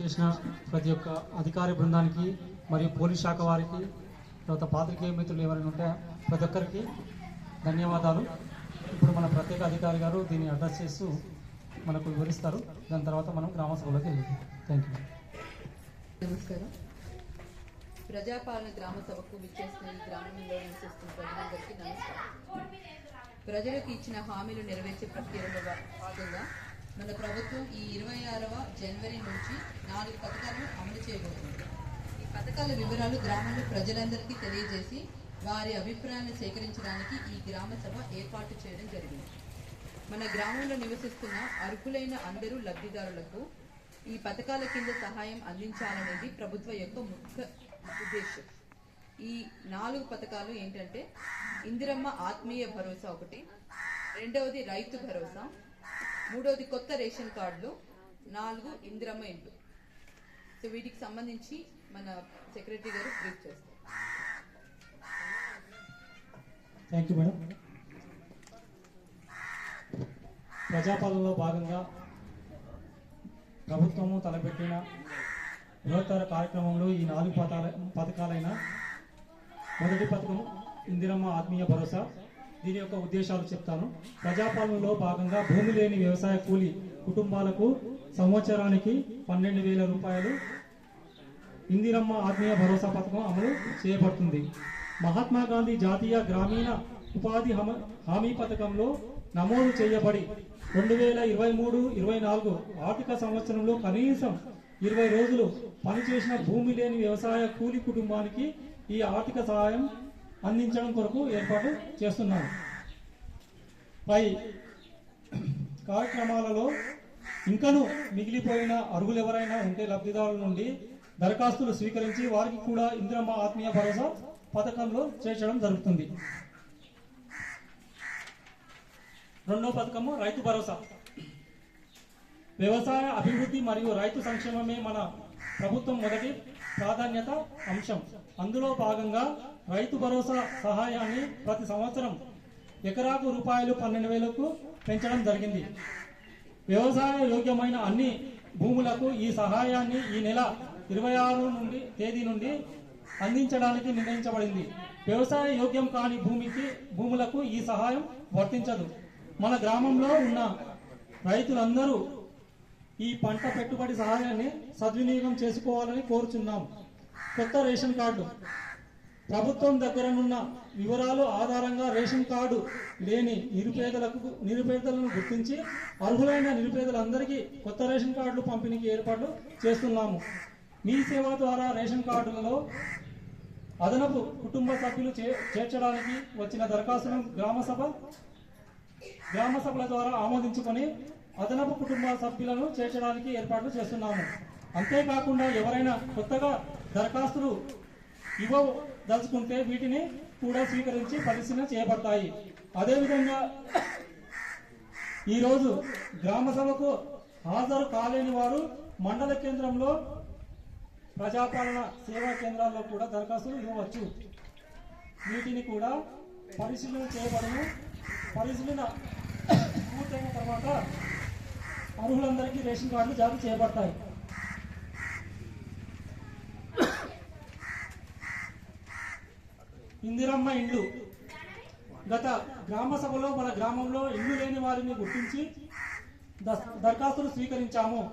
చేసిన ప్రతి ఒక్క అధికారి బృందానికి మరియు పోలీస్ శాఖ వారికి తర్వాత పాత్రికేయ మిత్రులు ఎవరైనా ఉంటే ప్రతి ఒక్కరికి ధన్యవాదాలు. ఇప్పుడు మన ప్రత్యేక అధికారి గారు దీన్ని అడ్రస్ చేస్తూ మనకు వివరిస్తారు. దాని తర్వాత మనం గ్రామ సభలోకి వెళ్తాం థ్యాంక్ యూ నమస్కారం. ప్రజాపాలన గ్రామ సభకు విచ్చేసిన ఈ గ్రామంలో నివసిస్తున్న ప్రజలందరికీ నమస్కారం. ప్రజలకు ఇచ్చిన హామీలు నెరవేర్చే ప్రక్రియలో భాగంగా మన ప్రభుత్వం ఈ ఇరవై ఆరవ జనవరి నుంచి నాలుగు పథకాలను అమలు చేయబోతుంది. ఈ పథకాల వివరాలు గ్రామంలో ప్రజలందరికీ తెలియజేసి వారి అభిప్రాయాలను సేకరించడానికి ఈ గ్రామ సభ ఏర్పాటు చేయడం జరిగింది. మన గ్రామంలో నివసిస్తున్న అర్హులైన అందరూ లబ్ధిదారులకు ఈ పథకాల కింద సహాయం అందించాలనేది ప్రభుత్వ యొక్క ముఖ్య ఉద్దేశం ఈ నాలుగు పథకాలు ఏంటంటే ఇందిరమ్మ ఆత్మీయ భరోసా ఒకటి రెండవది రైతు భరోసా మూడవది కొత్త రేషన్ కార్డులు నాలుగు ఇందిరమ్మ ఇండ్లు. సో వీటికి సంబంధించి మన సెక్రటరీ గారు బ్రీఫ్ చేస్తారు. థ్యాంక్ యూ మేడం ప్రజాపాలనలో భాగంగా ప్రభుత్వము తలపెట్టిన బృహత్తర కార్యక్రమంలో ఈ నాలుగు పథకాల పథకాలైన మొదటి పథకం ఇందిరమ్మ ఆత్మీయ భరోసా దీని యొక్క ఉద్దేశాలు చెప్తాను. ప్రజాపాలనలో భాగంగా భూమి లేని వ్యవసాయ కూలి కుటుంబాలకు సంవత్సరానికి పన్నెండు వేల రూపాయలు ఇందిరమ్మ ఆత్మీయ భరోసా పథకం అమలు చేయబడుతుంది. మహాత్మా గాంధీ జాతీయ గ్రామీణ ఉపాధి హామీ పథకంలో నమోదు చేయబడి రెండు వేల ఇరవై మూడు ఇరవై నాలుగు ఆర్థిక సంవత్సరంలో కనీసం ఇరవై రోజులు పనిచేసిన భూమి లేని వ్యవసాయ కూలి కుటుంబానికి ఈ ఆర్థిక సహాయం అందించడం కొరకు ఏర్పాటు చేస్తున్నాం పై కార్యక్రమాలలో ఇంకను మిగిలిపోయిన అర్హులు ఎవరైనా ఉంటే లబ్ధిదారుల నుండి దరఖాస్తులు స్వీకరించి వారికి కూడా ఇందిరమ్మ ఆత్మీయ భరోసా పథకంలో చేర్చడం జరుగుతుంది. రెండో పథకము రైతు భరోసా. వ్యవసాయ అభివృద్ధి మరియు రైతు సంక్షేమమే మన ప్రభుత్వం మొదటి ప్రాధాన్యత అంశం. అందులో భాగంగా రైతు భరోసా సహాయాన్ని ప్రతి సంవత్సరం ఎకరాకు రూపాయలు పన్నెండు వేలకు పెంచడం జరిగింది. వ్యవసాయ యోగ్యమైన అన్ని భూములకు ఈ సహాయాన్ని ఈ నెల ఇరవై ఆరు నుండి తేదీ నుండి అందించడానికి నిర్ణయించబడింది. వ్యవసాయ యోగ్యం కాని భూమికి భూములకు ఈ సహాయం వర్తించదు. మన గ్రామంలో ఉన్న రైతులందరూ ఈ పంట పెట్టుబడి సహాయాన్ని సద్వినియోగం చేసుకోవాలని కోరుచున్నాం. కొత్త రేషన్ కార్డు. ప్రభుత్వం దగ్గరనున్న వివరాలు ఆధారంగా రేషన్ కార్డు లేని నిరుపేదలకు నిరుపేదలను గుర్తించి అర్హులైన నిరుపేదలందరికీ కొత్త రేషన్ కార్డులు పంపిణీకి ఏర్పాట్లు చేస్తున్నాము. మీ సేవ ద్వారా రేషన్ కార్డులలో అదనపు కుటుంబ సభ్యులు చే- చేర్చడానికి వచ్చిన దరఖాస్తును గ్రామసభ గ్రామ సభల ద్వారా ఆమోదించుకొని అదనపు కుటుంబ సభ్యులను చేర్చడానికి ఏర్పాట్లు చేస్తున్నాము. అంతేకాకుండా ఎవరైనా కొత్తగా దరఖాస్తులు ఇవ్వదలుచుకుంటే వీటిని కూడా స్వీకరించి పరిశీలన చేయబడతాయి. అదేవిధంగా ఈరోజు గ్రామ సభకు హాజరు కాలేని వారు మండల కేంద్రంలో ప్రజాపాలన సేవా కేంద్రాల్లో కూడా దరఖాస్తులు ఇవ్వవచ్చు. వీటిని కూడా పరిశీలన చేయబడము పరిశీలన పూర్తయిన తర్వాత అర్హులందరికీ రేషన్ కార్డులు జారీ చేయబడతాయి. ఇందిరమ్మ ఇండ్లు గత గ్రామ సభలో మన గ్రామంలో ఇల్లు లేని వారిని గుర్తించి దస్- దరఖాస్తులు స్వీకరించాము.